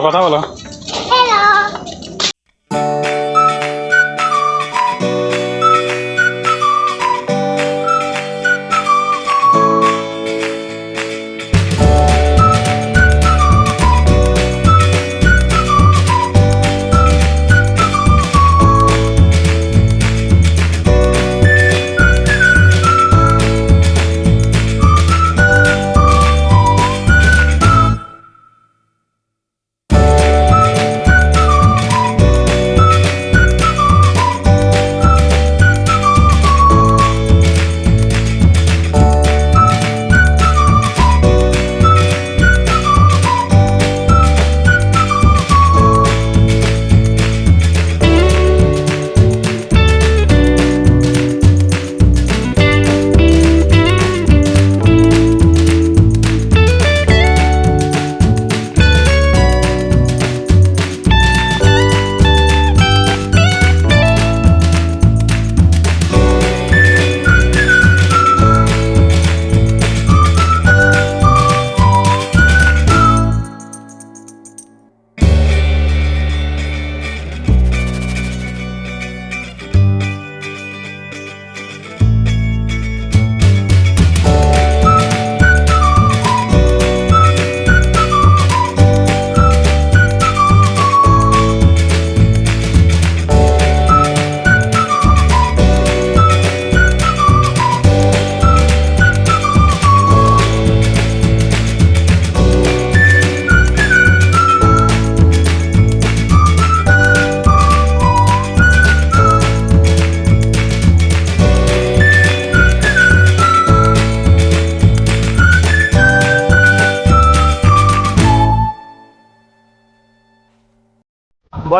Agora tava lá.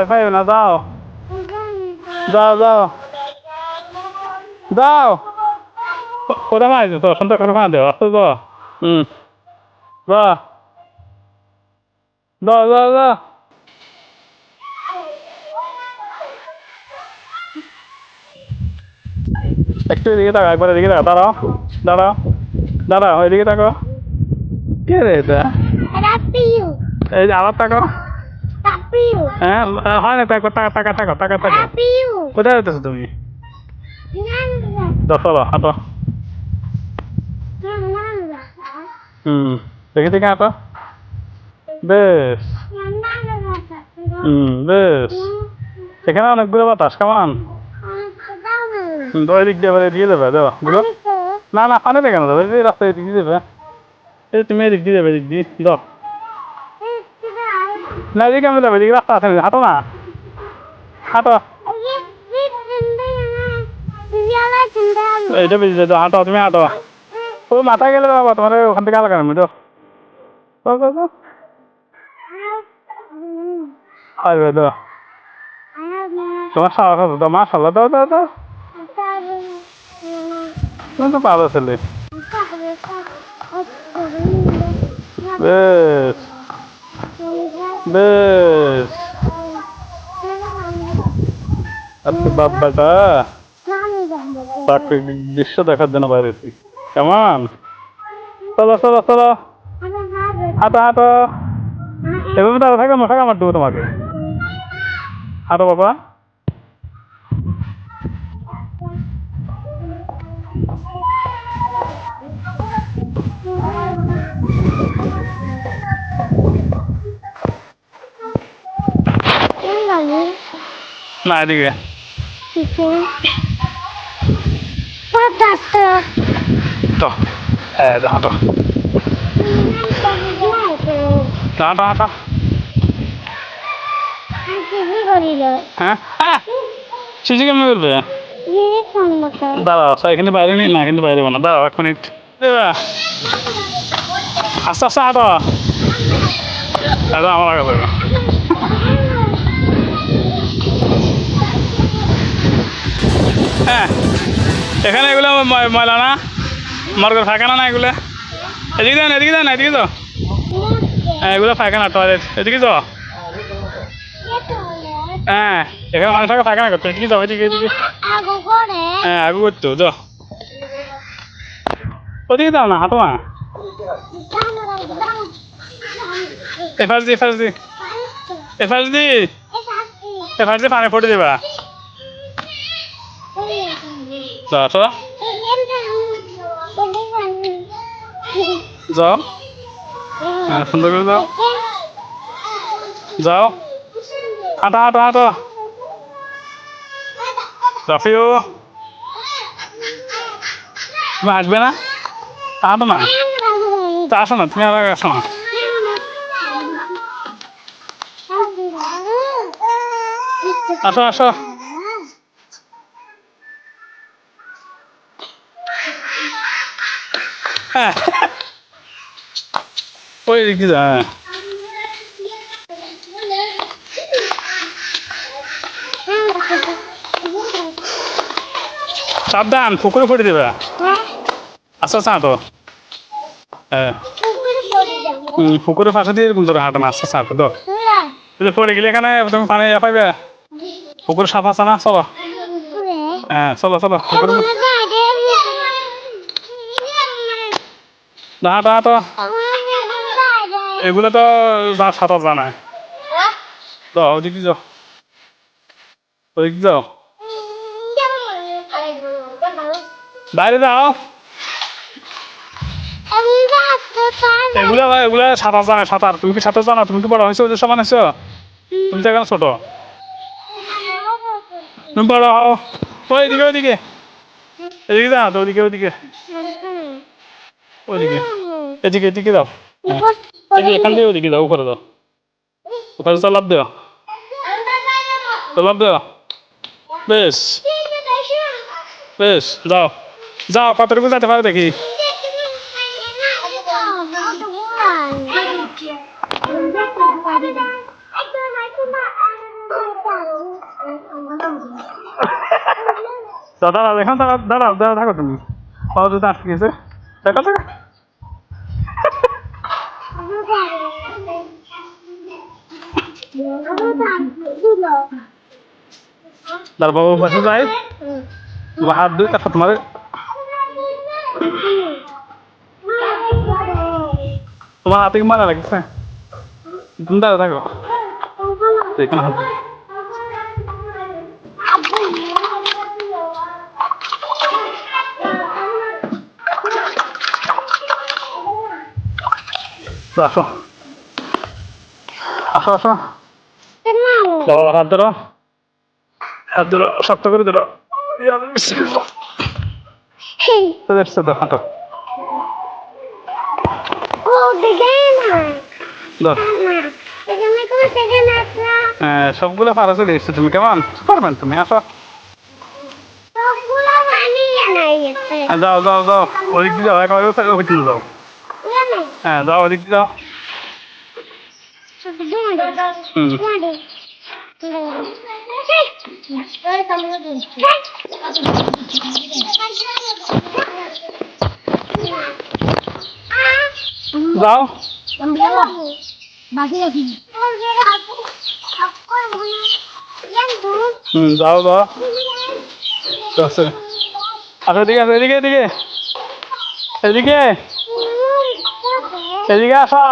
ভয় পাইও না যাও যাও যাও যাও কো- কোথায় মাইছো তো সন্ধ্যা করে মা দেও আসতে তো হুম যা যাও যাও যাও একটু এদিকে তাকাও একবার এদিকে তাকাও দাঁড়াও দাঁড়াও দাঁড়াও এদিকে তাকাও কে রে এটা এটা পিউ এই যে আবার তাকাও এটা পিউ হ্যাঁ হয় না তাকো টাকা টাকা টাকা টাকা টাকা কোথায় যেতেছো তুমি? না না চলো হাঁটো। না না না হুম দেখি দেখি হাঁটো। বেশ। না না না হুম বেশ। সেখানে অনেকগুলো বাতাস কেমন? হুম, তো এদিক দিয়ে দেবে দেবো না না পানি কেন দেবে এই রাস্তায় এদিক দিয়ে দেবে। এই তুমি এদিক দিয়ে দেবে এদিক দিয়ে দাও। না এদিকে আমি এদিকে রাস্তা আছে হাঁটো না। হাঁটো। এইটা বেশি দাও হাঁটো, তুমি হাঁটো। ও, মাথা গেলে বাবা, তোমার ওখান থেকে আলাদা আমি তো। আসবে দাও তোমার সাহস আছে দাও মাশাল্লাহ দাও দাও দাও। তো ভালো ছেলে। বেশ। বেশ। আজকে বাবাটা প্রাকৃতিক দৃশ্য দেখার জন্য বাইরেছি কেমন? চলো চলো চলো। হাঁটো হাঁটো। এভাবে দাঁড়া থাকো মশা আমার দেবো তোমাকে। হাঁটো, বাবা। না, এদিকে। তো হ্যাঁ হাঁটো হাঁটো হাঁটো হ্যাঁ? সিসি ক্যামেরা করবে? দাঁড়াও এখানে বাইরে নেই না কিন্তু বাইরে না। দাঁড়াও, এক মিনিট। দেবা। আস্তে আস্তে হাঁটো আমার আগে হ্যাঁ এখানে এগুলো ময়- ময়লা না মর্গের ফাঁকানা না এগুলো। এদিকে দেন এদিকে দেন এদিকে তো হ্যাঁ এগুলো ফাঁকানা টয়লেট এদিকে তো হ্যাঁ এখানে মানুষ থাকে ফাঁকানা করতো, এদিকে যাও, এদিকে এদিকে। হ্যাঁ আগে করতো তো ওদিকে দাও না, হাঁটো দি এফাস দি এফার দি এটা এফার দি পানি ফটে দিবা। যাও তো যাও হ্যাঁ সুন্দর করে যাও যাও হাঁটো হাঁটো হাঁটো রাফিও তুমি আসবে না হাঁটো না তা আসো না তুমি আর আসো না আসো আসো হ্যাঁ। ওই দিকে যা হ্যাঁ। সাবধান, পুকুরে ফেটে দেবে আচ্ছা আচ্ছা তো হ্যাঁ। পুকুরের পাশে দিয়ে এরকম ধরে হাঁটো আচ্ছা আচ্ছা তো যদি পড়ে গেলে এখানে তুমি পানি পাইবে? পুকুর সাফ আছে না? চলো। হ্যাঁ চলো চলো, পুকুর। হাঁটো হাঁটো এগুলো তো যা সাঁতার জানায় তো ওদিকে যাও ওদিকে যাও বাইরে যাও। এগুলো এগুলো সাঁতার জানে সাঁতার তুমি কি সাঁতার জানো? তুমি কি বড় হয়েছো ওদের সমান হয়েছো তুমি তো এখন ছোট। তুমি বড় হও। ওই এদিকে ওইদিকে এদিকে যাও তো ওদিকে ওদিকে ওইদিকে এদিকে এদিকে যাও এদিকে এখান থেকে ওদিকে যাও উপরে যাও উপরে তো লাভ দেও তো লাভ দেও বেশ। বেশ যাও। যাও কতটুকু যেতে পারো দেখি। দাদা এখন দাঁড়া দাঁড়াও দাঁড়া থাকো তুমি। পাও যদি আটকে গেছে। দেখা। দেখা বাবা বাবু পাশে যাই তোমার হাত দুই তার তোমার তোমার হাতে মারা লাগছে? তুমি থাকো। হাত তো আসো আসো আসো বাবা হাত ধরো হাত ধরো শক্ত করে ধরো তোদের সাথে হাঁটো হ্যাঁ সবগুলো পারা চলে এসছে তুমি কেমন? পারবেন তুমি আসো। যাও যাও যাও। দিয়ে যাও একেবারে ওদিক যাও। হ্যাঁ যাও ওদিক দিয়ে যাও। হুম। যাও। আসো আসো এদিকে আসো এদিকে এদিকে। এদিকে। এদিকে আসো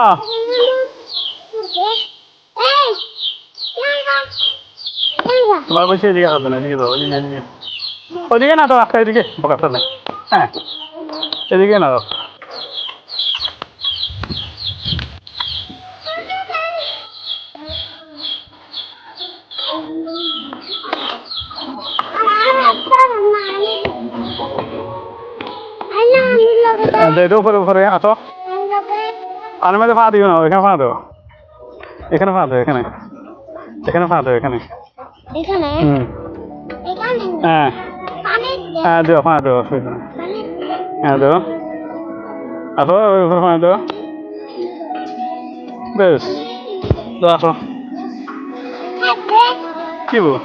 তোমার বলছি এদিকে আসবে না এদিকে যাও এদিকে এদিকে ওদিকে না তো একটা এদিকে বকাটা নেই হ্যাঁ এদিকে না যাও এটা উপরে উপরে আসো পানির মধ্যে ফা দিও না এখানে ফা দেও। এখানে ফা দেও এখানে। এখানে ফা দেও এখানে। এখানে? হুম। হ্যাঁ। হ্যাঁ দেও ফা দেও হ্যাঁ দেও। আসো ফা দেও। বেশ। দাও আসো। কি বল?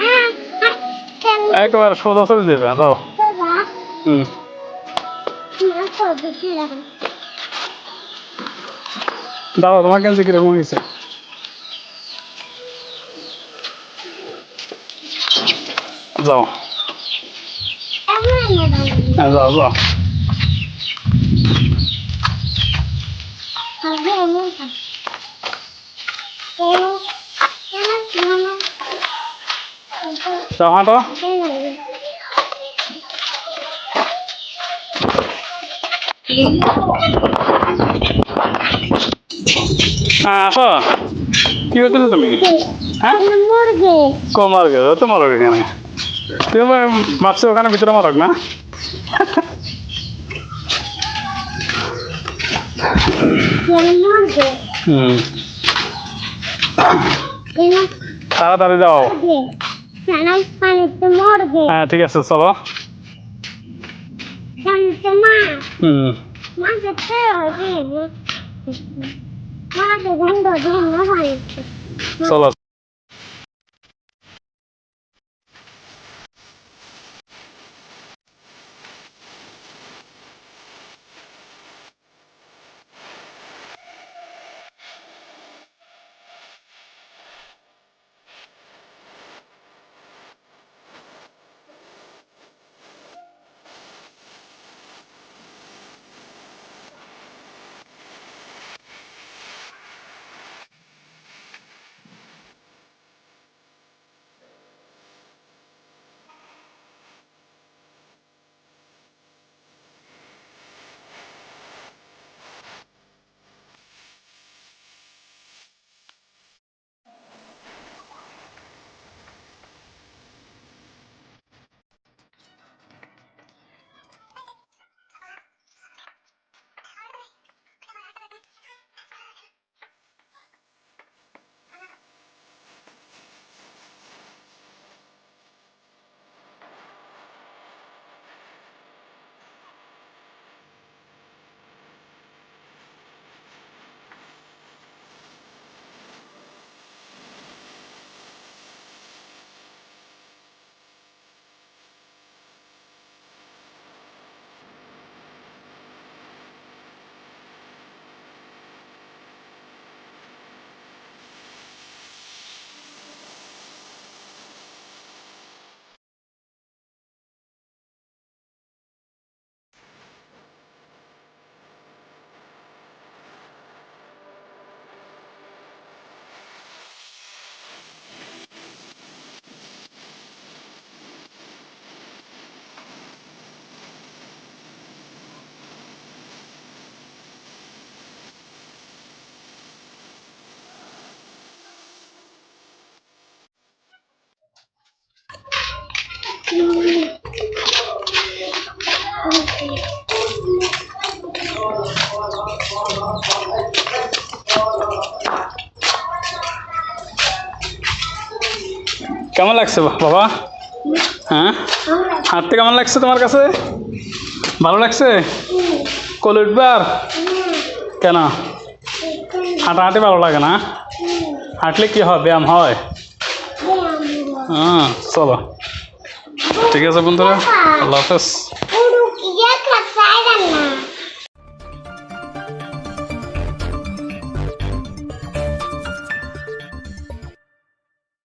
হ্যাঁ কেন একবার সোজা চলে দেবে দাও। হুম। না তো দেখি রাখুন দাও তোমার কেন কীরকম হয়েছে? যাও। এমন না হ্যাঁ যাও যাও। হবে এমন যাও আসো কি করতেছো তুমি? কমার গে। তো মারো এখানে। তুমি ভাবছ ওখানে ভিতরে মারক না? তাড়াতাড়ি যাও। হ্যাঁ ঠিক আছে চলো। পানিতে মাছ হুম মাছের তেল দিন মাছের গন্ধ দিন না পানিতে চলো কেমন লাগছে বাবা? হ্যাঁ? হাঁটতে কেমন লাগছে তোমার কাছে? ভালো লাগছে? কল উঠবার? কেন? হাঁটাহাঁটি ভালো লাগে না? হাঁটলে কি হয়? ব্যায়াম হয়। হ্যাঁ চলো। ঠিক আছে বন্ধুরা আল্লাহ হাফেজ।